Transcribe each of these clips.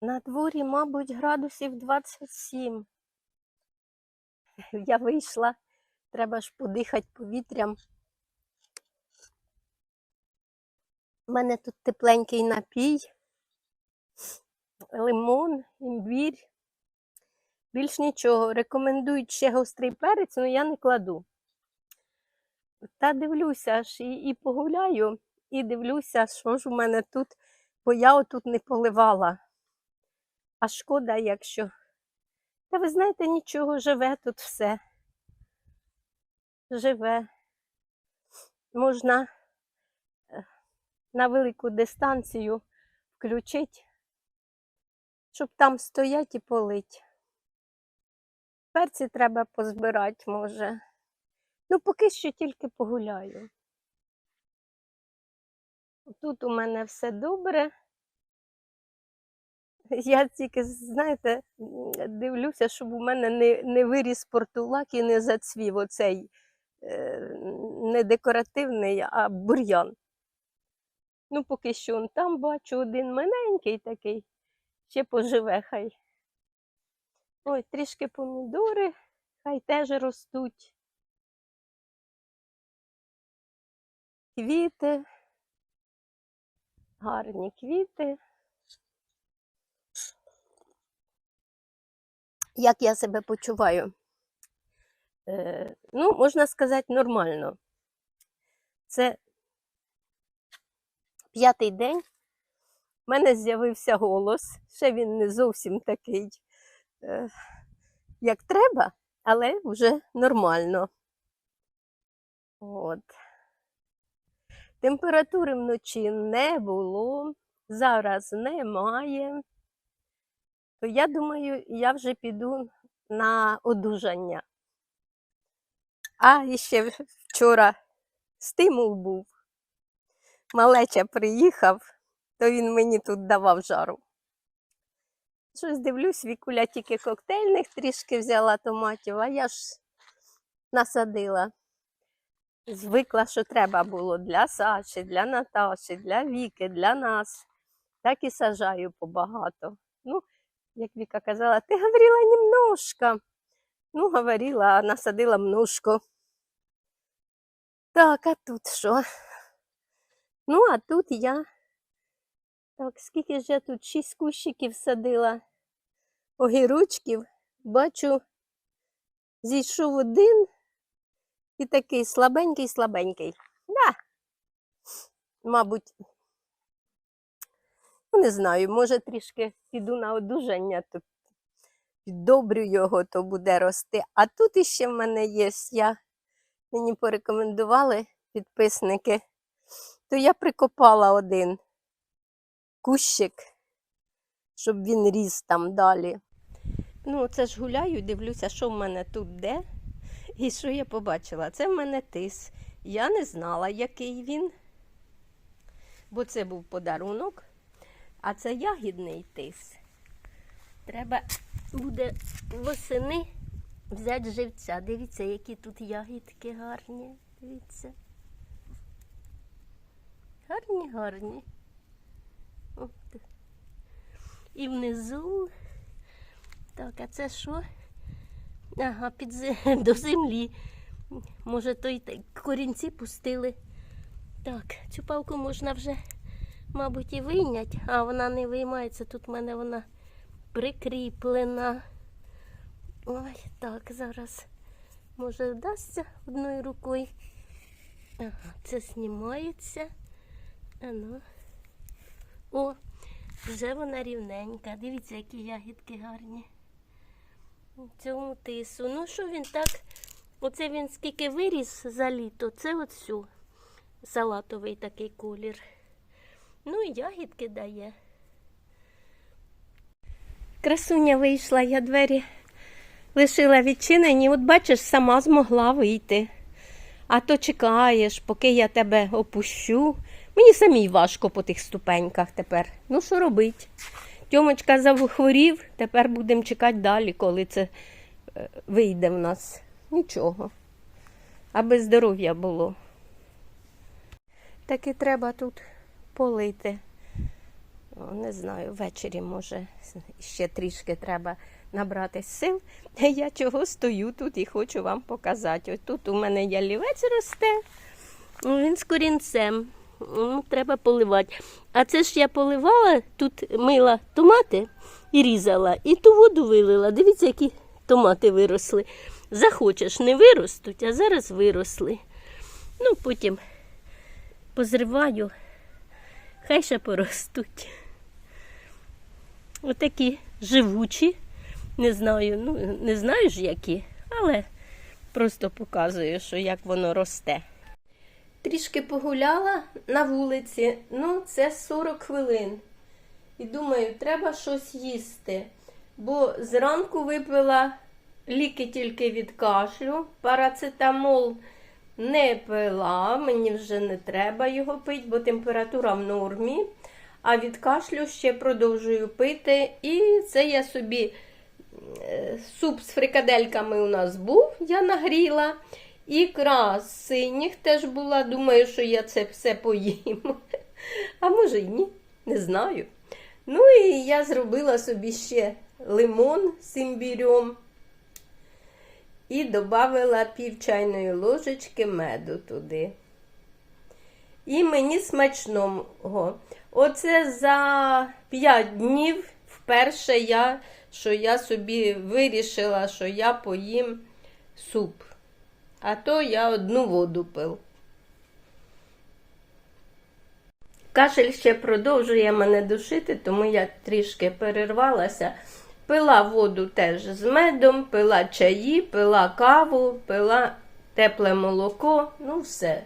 На дворі, мабуть, градусів 27. Я вийшла, треба ж подихати повітрям. У мене тут тепленький напій, лимон, імбір. Більш нічого. Рекомендують ще гострий перець, але я не кладу. Та дивлюся аж і, і погуляю, і дивлюся, що ж у мене тут, бо я отут не поливала. А шкода, якщо. Та ви знаєте, нічого, живе тут все. Живе. Можна е, на велику дистанцію включити, щоб там стоять і полить. Перці треба позбирати, може. Ну, поки що тільки погуляю. Тут у мене все добре. Я тільки, знаєте, дивлюся, щоб у мене не, не виріс портулак і не зацвів оцей е, не декоративний, а бур'ян. Ну, поки що он там бачу один маленький такий, ще поживе хай. Ой, трішки помідори, хай теж ростуть. Квіти, гарні квіти. Як я себе почуваю? Е, ну, можна сказати, нормально. Це п'ятий день. У мене з'явився голос. Ще він не зовсім такий, е, як треба, але вже нормально. От. Температури вночі не було, зараз немає. То я думаю, я вже піду на одужання. А ще вчора стимул був. Малеча приїхав, то він мені тут давав жару. Щось дивлюсь, Вікуля тільки коктейльних трішки взяла томатів, а я ж насадила. Звикла, що треба було для Саші, для Наташі, для Віки, для нас. Так і сажаю побагато. Ну, як Віка казала, ти говорила немножко. Ну, говорила, а насадила множко. Так, а тут що? Ну, а тут я. Так, скільки ж я тут шість кущиків садила огірочків. Бачу, зійшов один і такий слабенький, слабенький. Да. Мабуть, ну, не знаю, може трішки піду на одужання, то піддобрю його, то буде рости. А тут іще в мене є, я, мені порекомендували підписники, то я прикопала один кущик, щоб він ріс там далі. Ну, це ж гуляю, дивлюся, що в мене тут де. І що я побачила? Це в мене тис. Я не знала, який він, бо це був подарунок, а це ягідний тис. Треба буде восени взяти живця. Дивіться, які тут ягідки гарні. Дивіться. Гарні, гарні. І внизу. Так, а це що? Ага, під зе- до землі. Може, то й корінці пустили. Так, цю палку можна вже, мабуть, і вийняти, а вона не виймається. Тут в мене вона прикріплена. Ой, так, зараз. Може, вдасться одною рукою. Ага, це знімається. А ну. О, вже вона рівненька. Дивіться, які ягідки гарні. Цьому тису. Ну, що він так? Оце він скільки виріс за літо, це всю. Салатовий такий колір. Ну і ягідки дає. Красуня вийшла, я двері лишила відчинені. От бачиш, сама змогла вийти. А то чекаєш, поки я тебе опущу. Мені самій важко по тих ступеньках тепер. Ну, що робить? Тьомочка захворів, тепер будемо чекати далі, коли це е, вийде в нас. Нічого. Аби здоров'я було. Так і треба тут полити. О, не знаю, ввечері може ще трішки треба набрати сил. Я чого стою тут і хочу вам показати. Ось тут у мене ялівець росте, ну, він з корінцем. Ну, Треба поливати. А це ж я поливала, тут мила томати і різала, і ту воду вилила. Дивіться, які томати виросли. Захочеш, не виростуть, а зараз виросли. Ну, потім позриваю, хай ще поростуть. Отакі живучі. Не знаю, ну не знаю ж які, але просто показую, що як воно росте. Трішки погуляла на вулиці, ну це 40 хвилин. І думаю, треба щось їсти. Бо зранку випила ліки тільки від кашлю, парацетамол не пила, мені вже не треба його пити, бо температура в нормі. А від кашлю ще продовжую пити. І це я собі е, суп з фрикадельками у нас був, я нагріла. Ікра з синіх теж була. Думаю, що я це все поїм. А може й ні, не знаю. Ну і я зробила собі ще лимон з імбірем. І додала пів чайної ложечки меду туди. І мені смачного. Оце за 5 днів вперше я, що я собі вирішила, що я поїм суп. А то я одну воду пив. Кашель ще продовжує мене душити, тому я трішки перервалася. Пила воду теж з медом, пила чаї, пила каву, пила тепле молоко, ну все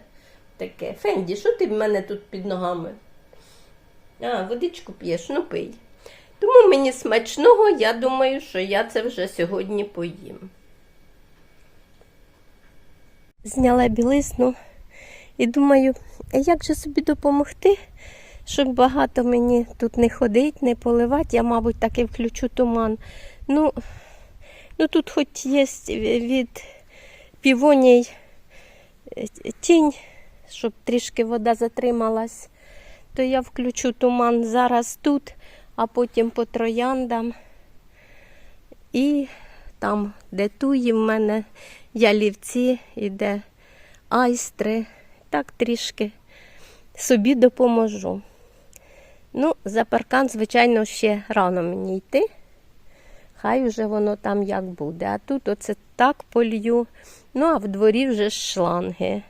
таке. Фенді, що ти в мене тут під ногами? А, водичку п'єш, ну пий. Тому мені смачного, я думаю, що я це вже сьогодні поїм. Зняла білизну і думаю, як же собі допомогти, щоб багато мені тут не ходить, не поливати. Я, мабуть, таки включу туман. Ну, ну тут хоч є від півоній е, тінь, щоб трішки вода затрималась, то я включу туман зараз тут, а потім по трояндам. І там, де туї в мене ялівці, і де айстри. Так трішки собі допоможу. Ну, за паркан, звичайно, ще рано мені йти. Хай уже воно там як буде. А тут оце так полью. Ну, а в дворі вже шланги.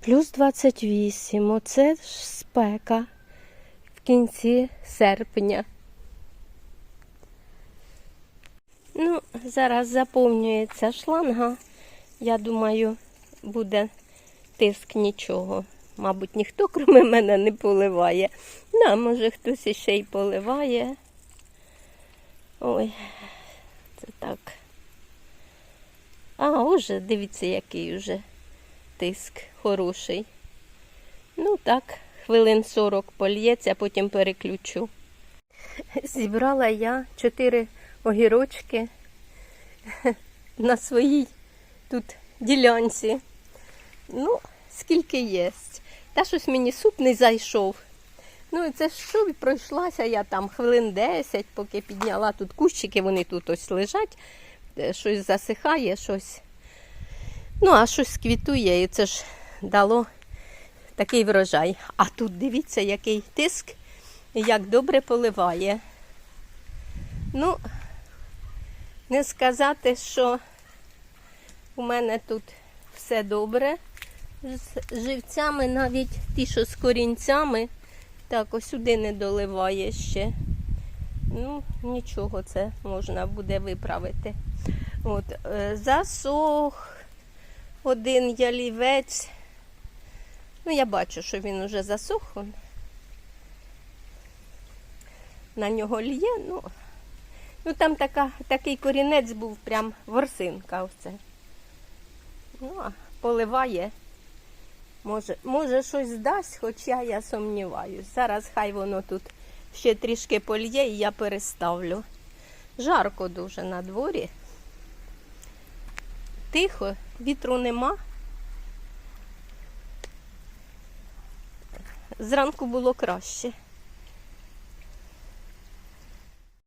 Плюс 28. Оце ж спека в кінці серпня. Ну, зараз заповнюється шланга. Я думаю, буде тиск нічого. Мабуть, ніхто, крім мене, не поливає. Ну, може хтось іще й поливає. Ой, це так. А, уже, дивіться, який уже тиск хороший. Ну так, хвилин 40 польється, потім переключу. Зібрала я 4 огірочки на своїй тут ділянці. Ну, скільки є. Та щось мені суп не зайшов. Ну, і це що пройшлася я там хвилин 10, поки підняла тут кущики, вони тут ось лежать, щось засихає, щось. Ну, а щось квітує, і це ж дало такий врожай. А тут дивіться, який тиск як добре поливає. Ну, не сказати, що у мене тут все добре. З живцями навіть ті, що з корінцями, так, ось сюди не доливає ще. Ну, нічого, це можна буде виправити. От, е, Засох один ялівець. Ну, я бачу, що він уже засох. На нього лє, ну. Ну там така, такий корінець був прям ворсинка. Оце. Ну, поливає. Може, може щось дасть, хоча я сумніваюсь. Зараз хай воно тут ще трішки польє і я переставлю. Жарко дуже на дворі. Тихо, вітру нема. Зранку було краще.